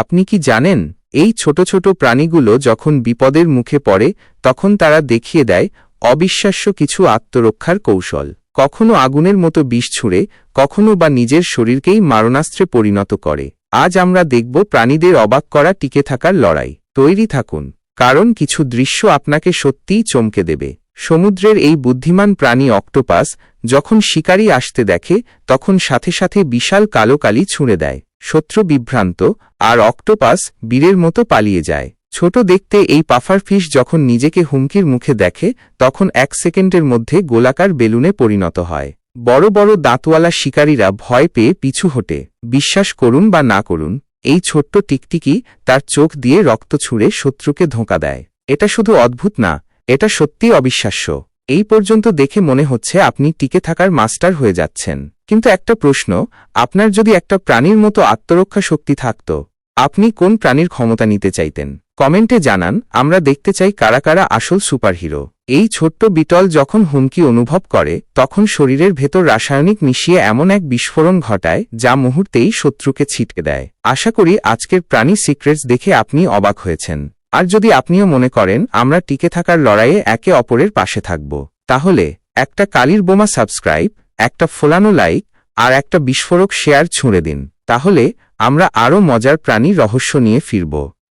আপনি কি জানেন, এই ছোট ছোট প্রাণীগুলো যখন বিপদের মুখে পড়ে, তখন তারা দেখিয়ে দেয়, অবিশ্বাস্য কিছু আত্মরক্ষার কৌশল। কখনো আগুনের মতো বিষ ছুঁড়ে, কখনো বা নিজের শরীরকেই মারণাস্ত্রে পরিণত করে। আজ আমরা দেখব প্রাণীদের অবাক করা টিকে থাকার লড়াই। তৈরি থাকুন, কারণ কিছু দৃশ্য আপনাকে সত্যিই চমকে দেবে। সমুদ্রের এই বুদ্ধিমান প্রাণী অক্টোপাস, যখন শিকারী আসতে দেখে, তখন সাথে সাথে বিশাল কালো কালি ছুঁড়ে দেয়। শত্রু বিভ্রান্ত আর অক্টোপাস বীরের মতো পালিয়ে যায়। ছোট দেখতে এই পাফার ফিশ যখন নিজেকে হুমকির মুখে দেখে, তখন এক সেকেন্ডের মধ্যে গোলাকার বেলুনে পরিণত হয়। বড় বড় দাঁতওয়ালা শিকারীরা ভয় পেয়ে পিছু হটে। বিশ্বাস করুন বা না করুন, এই ছোট্ট টিকটিকি তার চোখ দিয়ে রক্ত ছুঁড়ে শত্রুকে ধোঁকা দেয়। এটা শুধু অদ্ভুত না, এটা সত্যিই অবিশ্বাস্য। এই পর্যন্ত দেখে মনে হচ্ছে আপনি টিকে থাকার মাস্টার হয়ে যাচ্ছেন। কিন্তু একটা প্রশ্ন, আপনার যদি একটা প্রাণীর মতো আত্মরক্ষা শক্তি থাকত, আপনি কোন প্রাণীর ক্ষমতা নিতে চাইতেন? কমেন্টে জানান, আমরা দেখতে চাই কারা কারা আসল সুপারহিরো। এই ছোট্ট বিটল যখন হুমকি অনুভব করে, তখন শরীরের ভেতর রাসায়নিক মিশিয়ে এমন এক বিস্ফোরণ ঘটায়, যা মুহূর্তেই শত্রুকে ছিটকে দেয়। আশা করি আজকের প্রাণী সিক্রেটস দেখে আপনি অবাক হয়েছেন। আর যদি আপনিও মনে করেন, আমরা টিকে থাকার লড়াইয়ে একে অপরের পাশে থাকব। তাহলে, একটা কালির বোমা সাবস্ক্রাইব, একটা ফোলানো লাইক, আর একটা বিস্ফোরক শেয়ার ছুঁড়ে দিন। তাহলে, আমরা আরও মজার প্রাণী রহস্য নিয়ে ফিরব।